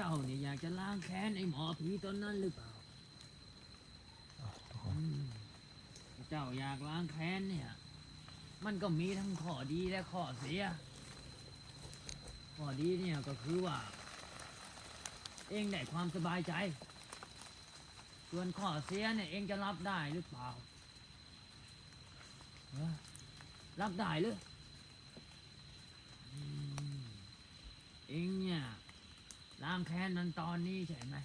เจ้าเนี่ยอยากจะล้างแค้นไอ้หมอผีตนนั้นหรือเปล่า อืมเจ้าอยากล้างแค้นเนี่ย มันก็มีทั้งข้อดีและข้อเสีย ข้อดีเนี่ยก็คือว่า เองได้ความสบายใจ ส่วนข้อเสียเนี่ยเองจะรับได้หรือเปล่าฮะรับได้หรืออืมเองเนี่ย ล้างแค้นมันตอนนี้ใช่ไหม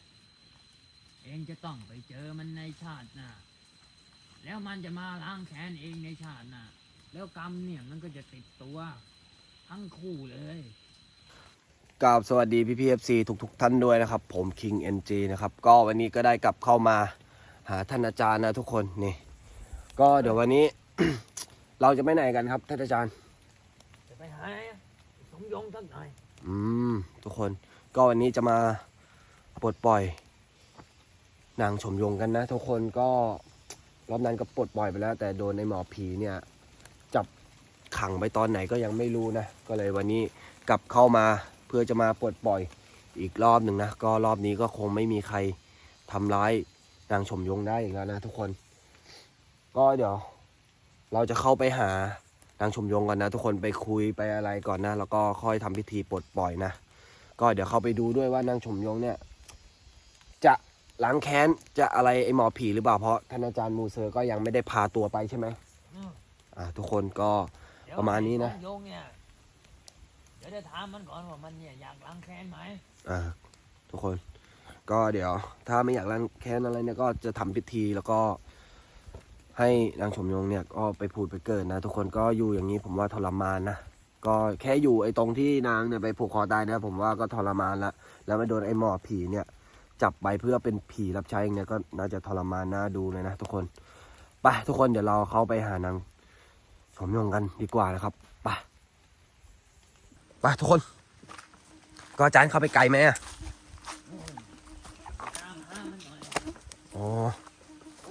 เองจะต้องไปเจอมันในชาติหน้า แล้วมันจะมาล้างแค้นเองในชาติหน้า แล้วกรรมเนี่ยมันก็จะติดตัว ทั้งคู่เลยกราบสวัสดีพี่พีเอฟซีทุกๆท่านด้วยนะครับ ผม King NG นะครับ ก็วันนี้ก็ได้กลับเข้ามาหาท่านอาจารย์นะทุกคนนี่ ก็เดี๋ยววันนี้ เราจะไปไหนกันครับท่านอาจารย์ จะไปหาสมยงสักหน่อย อืม ทุกคน ก็วันนี้จะมาปลดปล่อย นางชมยงกันนะ ทุกคนก็รอบนั้นก็ปลดปล่อยไปแล้ว แต่โดนในหมอผีเนี่ยจับขังไปตอนไหนก็ยังไม่รู้นะ ก็เลยวันนี้กลับเข้ามาเพื่อจะมาปลดปล่อยอีกรอบหนึ่งนะ ก็รอบนี้ก็คงไม่มีใครทำร้ายนางชมยงได้อีกแล้วนะ ทุกคน ก็เดี๋ยวเราจะเข้าไปหานางชมยงกันนะ ทุกคนไปคุยไปอะไรก่อนนะ แล้วก็ค่อยทำพิธีปลดปล่อยนะ ก็เดี๋ยวเข้าไปดูด้วยว่านางชมยงเนี่ย จะล้างแค้นจะอะไรไอหมอผีหรือเปล่าเพราะท่านอาจารย์มูเซอร์ก็ยังไม่ได้พาตัวไปใช่ไหมอืมอ่า ทุกคนก็เดี๋ยวประมาณนี้นะสมยงเนี่ยเดี๋ยวจะถามมันก่อนว่ามันเนี่ยอยากล้างแค้นไหมอ่า ทุกคน ก็เดี๋ยว ถ้าไม่อยากล้างแค้นอะไรเนี่ยก็จะทำพิธีแล้วก็ให้นางชมยงเนี่ยก็ไปพูดไปเกิดนะ ทุกคนก็อยู่อย่างนี้ผมว่าทรมานนะ ก็แค่อยู่ไอ้ตรงที่นางเนี่ยไปผูกคอตายนะผมว่าก็ทรมานละ แล้วไม่โดนไอ้หมอผีเนี่ยจับไปเพื่อเป็นผีรับใช้เนี่ยก็น่าจะทรมานน่าดูเลยนะทุกคน ไปทุกคนเดี๋ยวเราเข้าไปหานางชมยงกันดีกว่านะครับ ไป ไปทุกคน ก็อาจารย์เข้าไปไกลไหมอ๋อ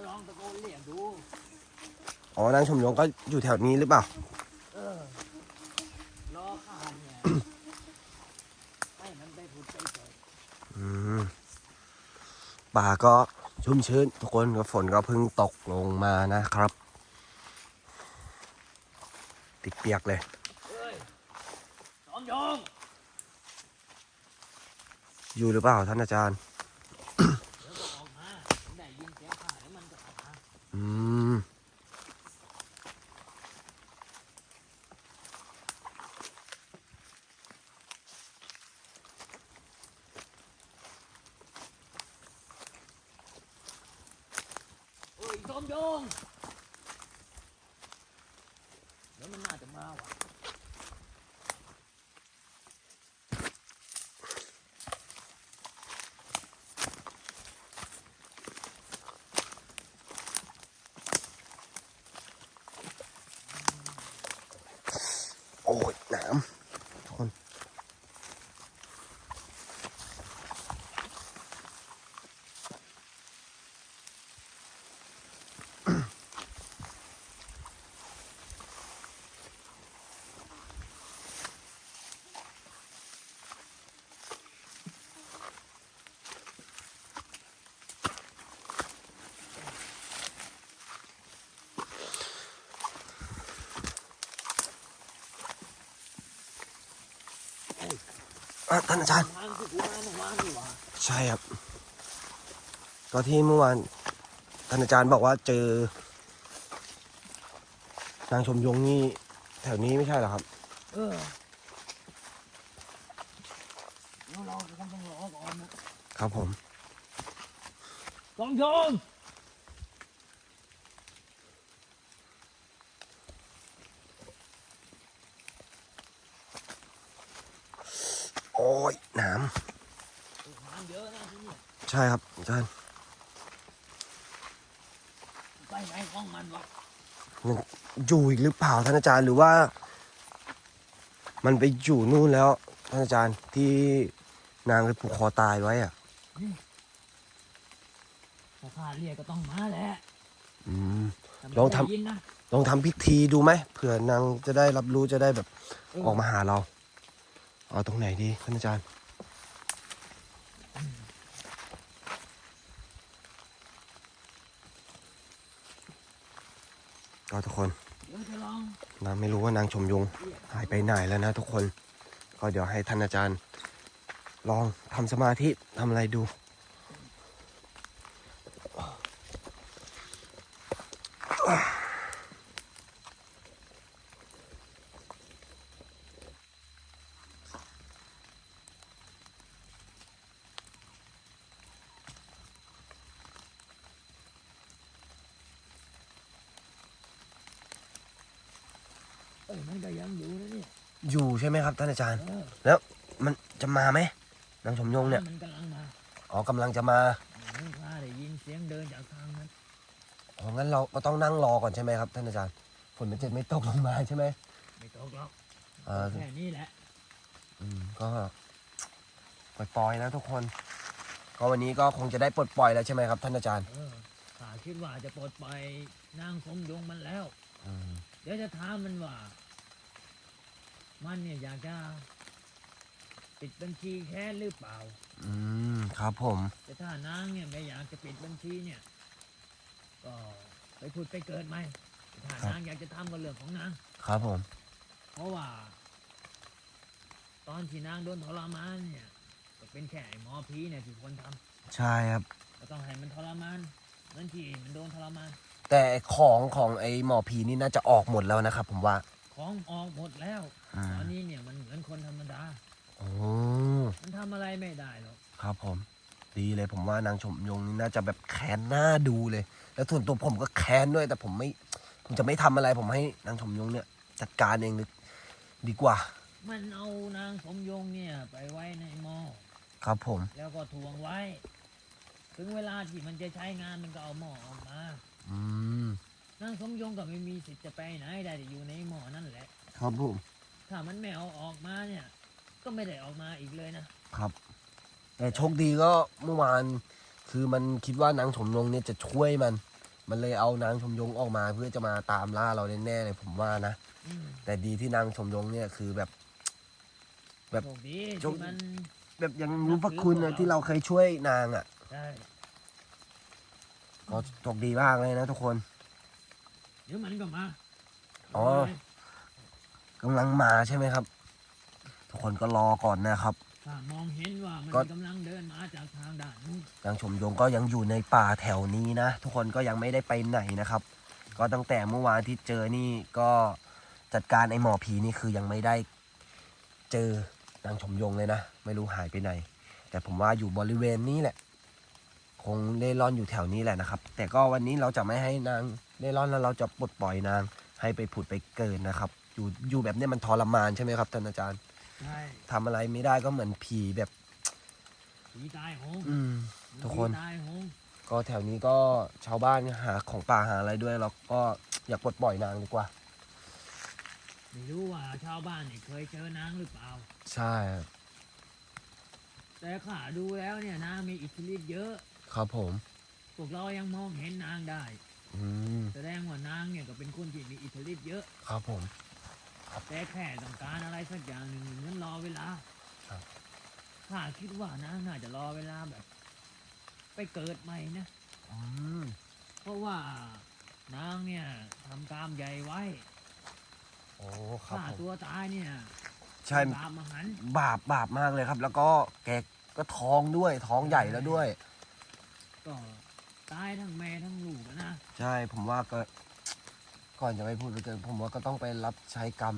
ลองตะโกนเรียกดู อ๋อนางชมยงก็อยู่แถวนี้หรือเปล่า เออ รอข้าเนี่ย ให้มันไปผุดไปเกิด อืม ป่าก็ชุ่มชื้นทุกคนก็ฝนก็เพิ่งตกลงมานะครับ ติดเปียกเลยเฮ้ยสมยงอยู่หรือเปล่าท่านอาจารย์ เดี๋ยวก็ออกมาได้ยินเสียงข้าแล้วมันก็ออกมา อืม เฮ้ยสมยงเดี๋ยวมันน่าจะมาว่ะ โอ้ยหนามทุกคน อะท่านอาจารย์ทางที่กูมาเมื่อวานนี่หว่าใช่ครับ ก็ที่เมื่อวานท่านอาจารย์บอกว่าเจอ นางชมยงนี่แถวนี้ไม่ใช่เหรอครับ เออเดี๋ยวเราคงต้องรอก่อนนะครับผมสมยงโอ้ยหนามทางเยอะนะที่เนี่ยใช่ครับอาจารย์ไปไหนของมันวะยังอยู่อีกหรือเปล่าท่านอาจารย์หรือว่า มันไปอยู่นู่นแล้วท่านอาจารย์ที่นางไปผูกคอตายไว้อะถ้าข้าเรียกก็ต้องมาแหละอืมแต่ไม่ลองทำได้ยินนะลองทำพิธีดูไหมเผื่อนางจะได้รับรู้จะได้แบบเออออกมาหาเรา เอาตรงไหนดีท่านอาจารย์ก็ทุกคนนางไม่รู้ว่านางชมยงหายไปไหนแล้วนะทุกคน ก็เดี๋ยวให้ท่านอาจารย์ ลองทำสมาธิทำอะไรดู อ้ยมันก็ยังอยู่นะเนี่ยอยู่ใช่ไหมครับท่านอาจารย์ เออแล้วมันจะมาไหมนางชมยงเนี่ยมันกำลังมาอ๋อกำลังจะมามึงพาได้ยินเสียงเดินจากทางนั้นอ๋องั้นเราก็ต้องนั่งรอก่อนใช่ไหมครับท่านอาจารย์ฝนมันจะไม่ตกลงมาใช่ไหมไม่ตกหรอกอ่า แค่นี้แหละอืมก็ปล่อยๆนะทุกคน ก็วันนี้ก็คงจะได้ปลดปล่อยแล้วใช่ไหมครับท่านอาจารย์เออข้าคิดว่าจะปลดปล่อยนางสมยงมันแล้ว อืมเดี๋ยวจะถามมันว่า มันเนี่ยอยากจะปิดบัญชีแค้นหรือเปล่า อืม ครับผม แต่ถ้านางเนี่ยไม่อยากจะปิดบัญชีเนี่ย ก็ไปพูดไปเกิดไหมแต่ถ้านางอยากจะทำก็เรื่องของนาง ครับผม เพราะว่า ตอนที่นางโดนทรมานเนี่ย ก็เป็นแค่ไอ้หมอผีเนี่ยที่คนทำใช่ครับ ก็ต้องให้มันทรมานเหมือนที่มันโดนทรมาน แต่ของของไอ้หมอผีนี่น่าจะออกหมดแล้วนะครับผมว่า ของออกหมดแล้วอืมตอนนี้เนี่ยมันเหมือนคนธรรมดา โอ้มันทำอะไรไม่ได้หรอกครับผม ดีเลยผมว่านางชมยงนี่น่าจะแบบแค้นหน้าดูเลย แล้วส่วนตัวผมก็แค้นด้วย แต่ผมไม่ ผมจะไม่ทำอะไร ผมให้นางชมยงเนี่ย จัดการเองเลยดีกว่า มันเอานางสมยงเนี่ยไปไว้ในหม้อครับผม แล้วก็ทวงไว้ ถึงเวลาที่มันจะใช้งานมันก็เอาหม้อออกมา อืม นางสมยงก็ไม่มีสิทธิ์จะไปไหนได้แต่อยู่ในหม้อนั่นแหละ ครับผม ถ้ามันไม่เอาออกมาเนี่ย ก็ไม่ได้ออกมาอีกเลยนะครับ แต่โชคดีก็เมื่อวาน คือมันคิดว่านางชมยงเนี่ยจะช่วยมัน มันเลยเอานางชมยงออกมาเพื่อจะมาตามล่าเราแน่ๆเลยผมว่านะ อืมแต่ดีที่นางชมยงเนี่ยคือแบบ แบบ โชคดีโชคที่มัน แบบยังรู้พระคุณนะที่เราเคยช่วยนางอะใช่ก็โชคดีมากเลยนะทุกคนเดี๋ยวมันก็มาอ๋อ กำลังมาใช่ไหมครับ ทุกคนก็รอก่อนนะครับ ถ้ามองเห็นว่ามันก็ กำลังเดินมาจากทางด้านนู้นนางชมยงก็ยังอยู่ในป่าแถวนี้นะ ทุกคนก็ยังไม่ได้ไปไหนนะครับ ก็ตั้งแต่เมื่อวานที่เจอนี่ก็จัดการไอ้หมอผีนี่คือยังไม่ได้เจอนางชมยงเลยนะ ไม่รู้หายไปไหน แต่ผมว่าอยู่บริเวณนี้แหละ คงเล่ร่อนอยู่แถวนี้แหละนะครับ แต่ก็วันนี้เราจะไม่ให้นางเล่ร่อนแล้วเราจะปลดปล่อยนาง ให้ไปผุดไปเกิดนะครับ อยู่อยู่แบบเนี้ยมันทรมานใช่ไหมครับท่านอาจารย์ใช่ทำอะไรไม่ได้ก็เหมือนผีแบบผีตายโหงอืม ทุกคน ผีตายโหงก็แถวนี้ก็ชาวบ้านหาของป่าหาอะไรด้วยเราก็อยากปลดปล่อยนางดีกว่า ไม่รู้ว่าชาวบ้านเนี่ยเคยเจอนางหรือเปล่า ใช่ครับแต่ข้าดูแล้วเนี่ยนางมีอิทธิฤทธิ์เยอะ ครับผม พวกเรายังมองเห็นนางได้ อืม แสดงว่านางเนี่ยก็เป็นคนที่มีอิทธิฤทธิ์เยอะ ครับผม แต่แค่ต้องการอะไรสักอย่างหนึ่งเหมือนรอเวลาครับ ข้าคิดว่านางน่าจะรอเวลาแบบ ไปเกิดใหม่นะ อืม เพราะว่านางเนี่ยทำกรรมใหญ่ไว้โอ้ ครับฆ่าผม ตัวตายเนี่ยใช่บาปมหันต์บาปบาปมากเลยครับ แล้วก็แกก็ท้องด้วยท้องใหญ่แล้วด้วย ก็ตายทั้งแม่ทั้งลูกอะนะ ใช่ผมว่าก็ก่อนจะไปพูดไปเกินผมว่าก็ต้องไปรับใช้กรรม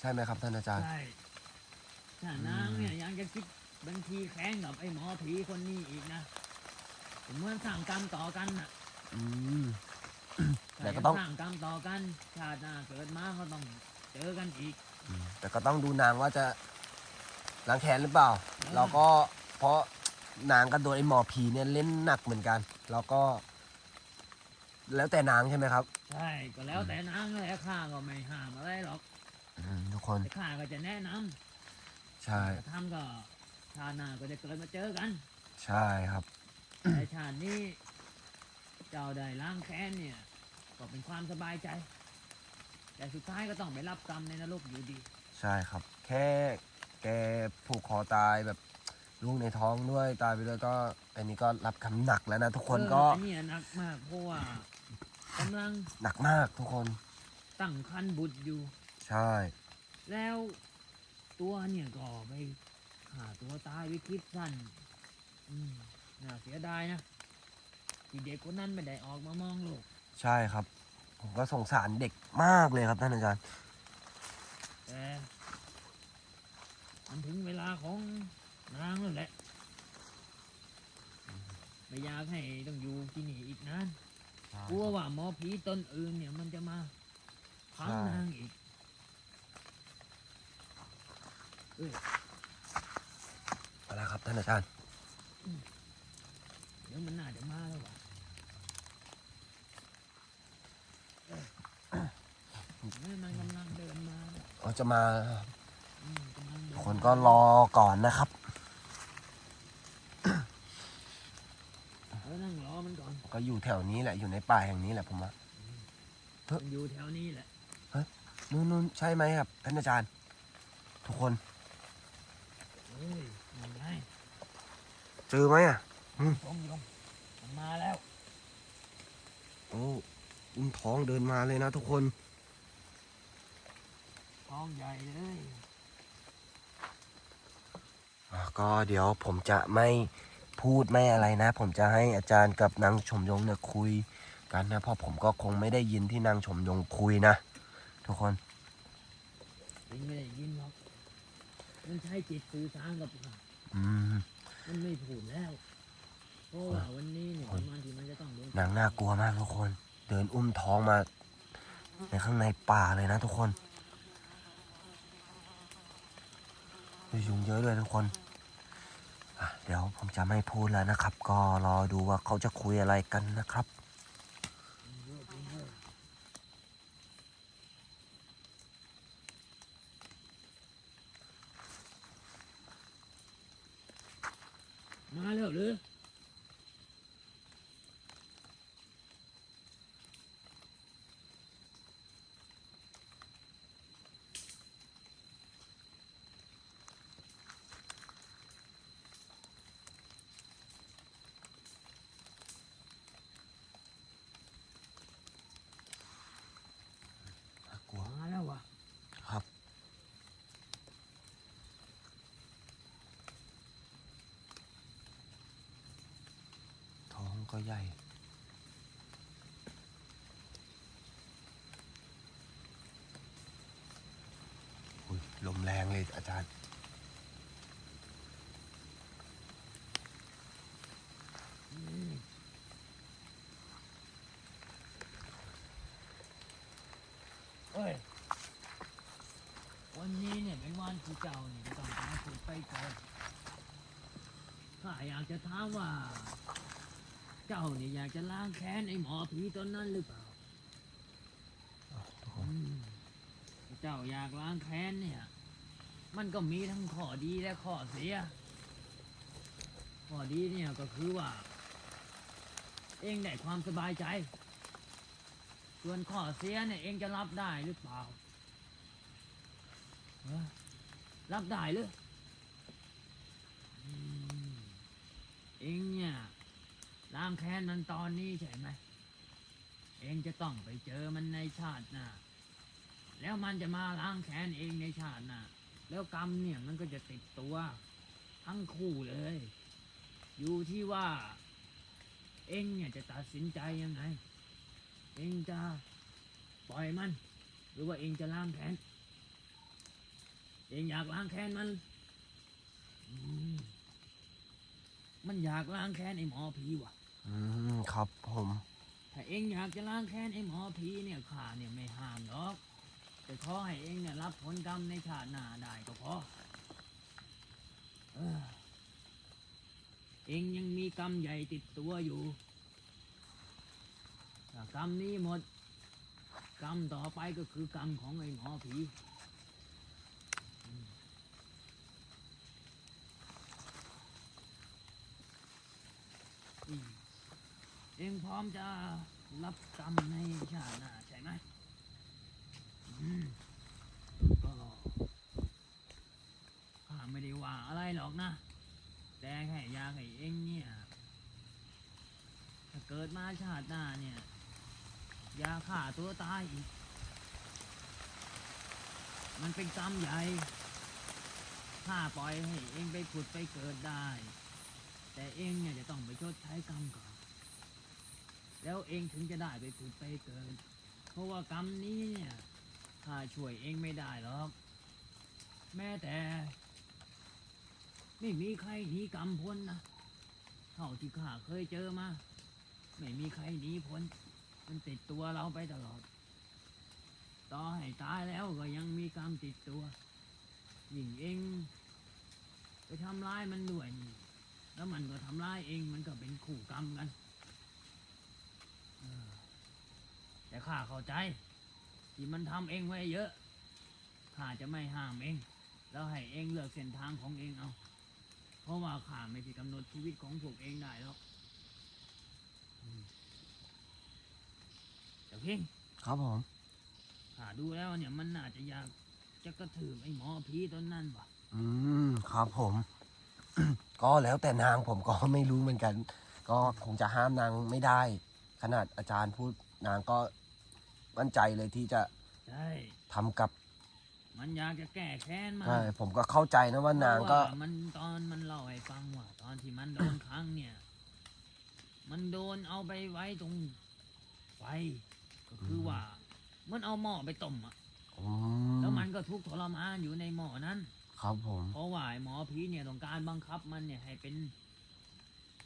ใช่ไหมครับท่านอาจารย์ ใช่ถ้านางเนี่ยยังจะคิดบัญชีแข้งกับไอ้หมอผีคนนี้อีกนะผมว่าสร้างกรรมต่อกันน่ะอืม แต่แต่ก็ก็ต้ต้อองงสร้างกรรมต่อกันชาติหน้าเกิดมาก็ต้องเจอกันอีกอืมแต่ก็ต้องดูนางว่าจะล้างแค้นหรือเปล่า เราก็เพราะ นางก็โดนไอ้หมอผีเนี่ยเล่นหนักเหมือนกัน แล้วก็ แล้วแต่นางใช่ไหมครับ ใช่ก็แล้วแต่นางแหละข้าก็ไม่ห้ามอะไรหรอกอืมทุกคนแต่ข้าก็จะแนะนำใช่ถ้าทำก็ชาติหน้าก็จะเกิดมาเจอกันใช่ครับ แต่ชาตินี้ เจ้าได้ล้างแค้นเนี่ย ก็เป็นความสบายใจ แต่สุดท้ายก็ต้องไปรับกรรมในนรกอยู่ดี ใช่ครับ แค่แกผูกคอตายแบบ ลูกในท้องด้วยตายไปด้วยก็ อันนี้ก็รับคำหนักแล้วนะทุกคนก็เอออันเนี้ยหนักมากเพราะว่ากำลังหนักมากทุกคน ตั้งคันบุตรอยู่ ใช่ แล้วตัวเนี่ยก็ไปฆ่าตัวตายวิคิดสั้นอืมน่าเสียดายนะที่เด็กคนนั้นไม่ได้ออกมามองโลกใช่ครับ ผมก็สงสารเด็กมากเลยครับท่านอาจารย์แต่มันถึงเวลาของ นางแล้วแหละไม่อยากให้ต้องอยู่ที่นี่อีกนานกลัวว่าหมอผีตนอื่นเนี่ยมันจะมาพังใช่นางอีกอะไรครับท่านอาจารย์เดี๋ยวมันน่าจะมาแล้วว่ะเอ้ยเฮ้ยมันกำลังเดินมาเนี่ยเราจะมาอืมกำลังเดิทุกคนก็รอก่อนนะครับ เออนั่งรอมัน ก่อนก็อยู่แถวนี้แหละอยู่ในป่าแห่งนี้แหละผมว่ามันอยู่แถวนี้แหละนู่นนู่นใช่ไหมครับท่านอาจารย์ ทุกคนเฮ้ยยังไงเจอไหมอะชมยมมันมาแล้วโอ้อุ้มท้องเดินมาเลยนะทุกคน ท้องใหญ่เลยอะก็เดี๋ยวผมจะไม่ พูดไม่อะไรนะ ผมจะให้อาจารย์กับนางชมยงเนี่ยคุยกันนะเพราะผมก็คงไม่ได้ยินที่นางชมยงคุยนะ ทุกคนยิงไม่ได้ยินหรอกมันใช้จิตสื่อสารกับเราอืมมันไม่พูดแล้วเพราะว่าวันนี้เนี่ยมันที่มันจะต้องโดนนางน่ากลัวมากทุกคน เดินอุ้มท้องมาในข้างในป่าเลยนะทุกคนมียุงเยอะด้วยทุกคนอะ เดี๋ยวผมจะไม่พูดแล้วนะครับ ก็รอดูว่าเขาจะคุยอะไรกันนะครับ เยอะจริงเลยมาแล้วหรือ น่ากลัว มาแล้ววะ ครับ ท้อง ก็ใหญ่ ลมแรงเลยอาจารย์เอ้ยวันนี้เนี่ยเป็นวันที่เจ้าเนี่ยจะต้องการฝึกไปก่อนข้าอยากจะถามว่า เจ้าเนี่ยอยากจะล้างแค้นไอ้หมอผีตนนั้นหรือเปล่าอืมเจ้าอยากล้างแค้นเนี่ย มันก็มีทั้งข้อดีและข้อเสีย ข้อดีเนี่ยก็คือว่า เองได้ความสบายใจ ส่วนข้อเสียเนี่ยเองจะรับได้หรือเปล่าเอ้อรับได้หรืออืมเองเนี่ย ล้างแค้นมันตอนนี้ใช่ไหม เองจะต้องไปเจอมันในชาติหน้า แล้วมันจะมาล้างแค้นเองในชาติหน้า แล้วกรรมเนี่ยมันก็จะติดตัว ทั้งคู่เลย อยู่ที่ว่า เองเนี่ยจะตัดสินใจยังไง เองจะปล่อยมัน หรือว่าเองจะล้างแค้น เองอยากล้างแค้นมันมมันอยากล้างแค้นไอ้หมอผีว่ะ อืมครับผมถ้าเองอยากจะล้างแค้นไอ้หมอผีเนี่ยข้าเนี่ยไม่ห้ามหรอก แต่ขอให้เองเนี่ยรับผลกรรมในชาติหน้าได้ก็พอเออเองยังมีกรรมใหญ่ติดตัวอยู่ถ้ากรรมนี้หมด กรรมต่อไปก็คือกรรมของไอ้หมอผีอืมอืม เองพร้อมจะรับกรรมในชาติหน้าใช่ไหมอืมก็ข้าไม่ได้ว่าอะไรหรอกนะ แต่แค่อยากให้เองเนี่ย ถ้าเกิดมาชาติหน้าเนี่ย อย่าฆ่าตัวตายอีก มันเป็นกรรมใหญ่ถ้าปล่อยให้เองไปผุดไปเกิดได้ แต่เองเนี่ยจะต้องไปชดใช้กรรมก่อน แล้วเองถึงจะได้ไปผุดไปเกิด เพราะว่ากรรมนี้เนี่ยข้าช่วยเองไม่ได้หรอก แม้แต่ ไม่มีใครหนีกรรมพ้นนะ เท่าที่ข้าเคยเจอมา ไม่มีใครหนีพ้น มันติดตัวเราไปตลอด ต่อให้ตายแล้วก็ยังมีกรรมติดตัวยิ่งเองไปทำร้ายมันด้วยนี่แล้วมันก็ทำร้ายเองมันก็เป็นคู่กรรมกันเออ แต่ข้าเข้าใจ ที่มันทำเองไว้เยอะข้าจะไม่ห้ามเอง แล้วให้เองเลือกเส้นทางของเองเอา เพราะว่าข้าไม่ที่กำหนดชีวิตของพวกเองได้แล้วอืมแต่เพ่งครับผมข้าดูแล้วเนี่ยมันน่าจะอยากจะกระถือไอ้หมอผีตนนั้นว่ะ อืมครับผม ก็แล้วแต่นางผมก็ไม่รู้เหมือนกัน ก็คงจะห้ามนางไม่ได้ ขนาดอาจารย์พูดนางก็ มั่นใจเลยที่จะใช่ทำกับมันอยากจะแก้แค้นมาใช่ผมก็เข้าใจนะว่านางก็เพระว่มันตอนมันเล่าให้ฟังว่าตอนที่มันโดน ครั้งเนี่ย มันโดนเอาไปไว้ตรงไฟก็คือว่า มันเอาหม้อไปต้มอะอืแล้วมันก็ทุกข์ทรมานอยู่ในหม้อนั้น ครับผมเพราะว่าไอ้หมอผีเนี่ยต้องการบังคับมันเนี่ยให้เป็น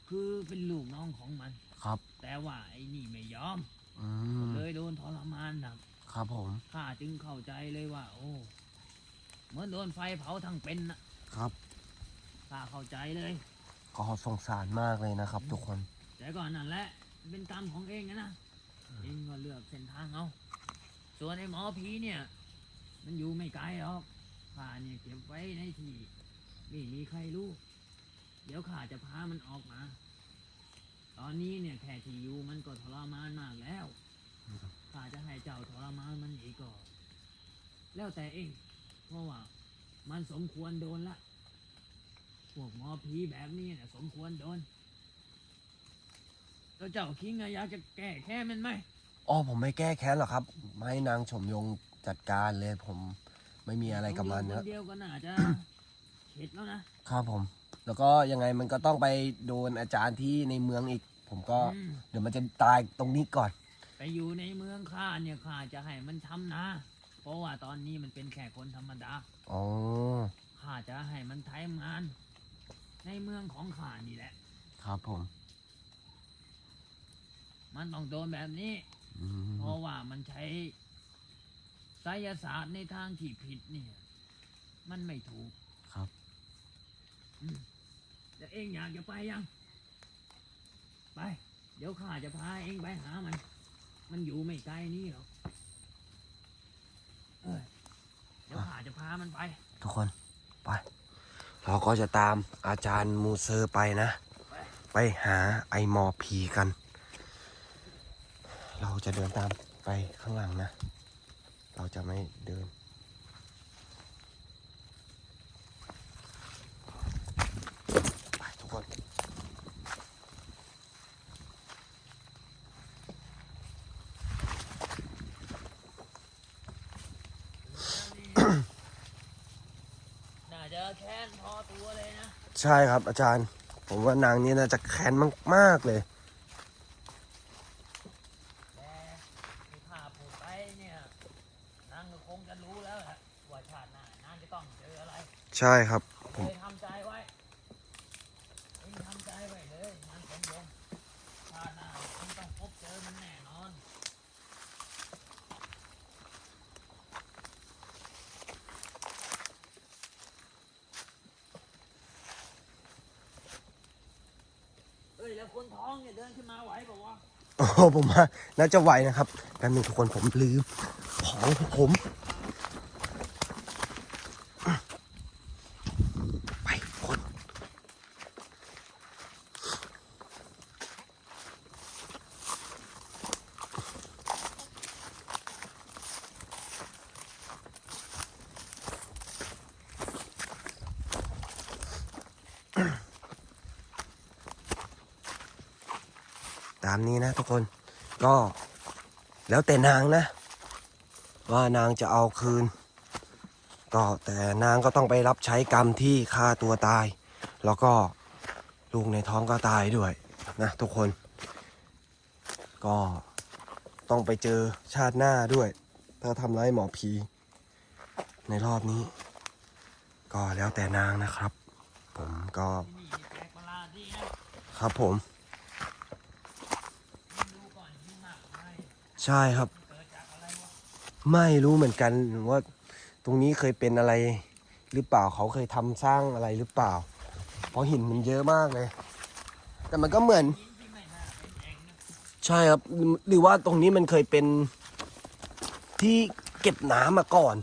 คือเป็นลูกน้องของมัน ครับแต่ว่าไอ้นี่ไม่ยอม อืก็มเลยโดนทรมานหนักครับผม ข้าจึงเข้าใจเลยว่า โอ้เหมือนโดนไฟเผาทั้งเป็นนะครับข้าเข้าใจเลย ก็สงสารมากเลยนะครับ ทุกคนแต่ก่อนนั่นแหละมันเป็นกรรมของเองนะนะเองก็เลือกเส้นทางเอาส่วนไอ้หมอผีเนี่ย มันอยู่ไม่ไกลหรอกข้าเนี่ยเก็บไว้ในที่ไม่มีใครรู้ เดี๋ยวข้าจะพามันออกมา ตอนนี้เนี่ยแค่ที่อยู่มันก็ทรมานมากแล้วข้าจะให้เจ้าทรมานมันอีกก็แล้วแต่เอง เพราะว่ามันสมควรโดนละ พวกหมอผีแบบนี้เนี่ยสมควรโดน แล้วเจ้าคิงอะอยากจะแก้แค้นมันไหมอ๋อผมไม่แก้แค้นหรอกครับไม่ให้นางชมยงจัดการเลย ผมไม่มีอะไรกับมันคนะนเดียวก็น่าจะเข็ดแล้วนะ ครับผม แล้วก็ยังไงมันก็ต้องไปโดนอาจารย์ที่ในเมืองอีก ผมก็อืมเดี๋ยวมันจะตายตรงนี้ก่อน ไปอยู่ในเมืองข้าเนี่ยข้าจะให้มันทำนาเพราะว่าตอนนี้มันเป็นแค่คนธรรมดาอ๋อ ข้าจะให้มันทำงาน ในเมืองของข้านี่แหละ ครับผม มันต้องโดนแบบนี้ อืมเพราะว่ามันใช้ไสยศาสตร์ในทางที่ผิดเนี่ย มันไม่ถูกครับ อืมแต่เองอยากจะไปยัง ไป เดี๋ยวข้าจะพาเองไปหามัน มันอยู่ไม่ไกลนี่หรอกเอ้ยเดี๋ยวข้าจะพามันไป ทุกคนไป เราก็จะตามอาจารย์มูเซอร์ไปนะ ไปหาไอมอผีกัน เราจะเดินตามไปข้างหลังนะ เราจะไม่เดิน ไปทุกคน น่าจะแค้นพอตัวเลยนะ ใช่ครับอาจารย์ ผมว่านางนี้น่าจะแค้นมาก ๆ เลยแต่ที่ข้าพูดไปเนี่ยนางก็คงจะรู้แล้วแหละว่าชาติหน้านางจะต้องเจออะไร ใช่ครับ ผม เลยทำใจไว้เองทำใจไว้เลยนางสมยงชาติหน้าเองต้องพบเจอมันแน่นอน เอ้ย แล้วคนท้องเนี่ยเดินขึ้นมาไหวเปล่าวะ โอ้โห ผมว่าน่าจะไหวนะครับแป๊บนึงทุกคนผมลืมของผมไปคนตามนี้นะทุกคน ก็แล้วแต่นางนะ ว่านางจะเอาคืน ก็แต่นางก็ต้องไปรับใช้กรรมที่ฆ่าตัวตาย แล้วก็ลูกในท้องก็ตายด้วยนะทุกคน ก็ต้องไปเจอชาติหน้าด้วย ถ้าทำร้ายหมอผีในรอบนี้ ก็แล้วแต่นางนะครับ ผมก็ ครับผม ดูก่อนที่มากไม่ ใช่ครับ ไม่รู้เหมือนกันว่า ตรงนี้เคยเป็นอะไร หรือเปล่าเขาเคยทำสร้างอะไรหรือเปล่า เพราะหินมันเยอะมากเลย แต่มันก็เหมือน ใช่ครับ หรือว่าตรงนี้มันเคยเป็นที่เก็บน้ำมาก่อน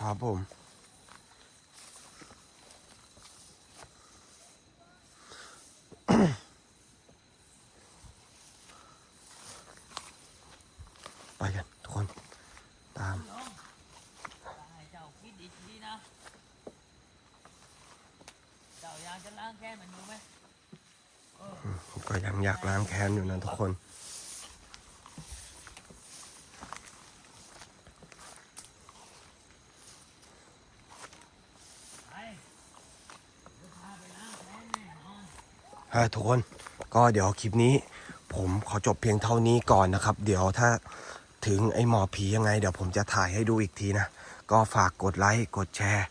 ครับผม ไปกันทุกคนตามลองให้เจ้าคิดดีๆนะเจ้าอยากจะล้างแค้นมันอยู่ไหมก็ยังอยากล้างแค้นอยู่นะทุกคนไปเดี๋ยวพาไปล้างแค้นแน่นอนฮะทุกคนก็เดี๋ยวคลิปนี้ ผมขอจบเพียงเท่านี้ก่อนนะครับ เดี๋ยวถ้า ถึงไอ้หมอผียังไง เดี๋ยวผมจะถ่ายให้ดูอีกทีนะ ก็ฝากกดไลค์ กดแชร์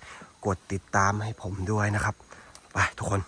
กดติดตามให้ผมด้วยนะครับ ไปทุกคน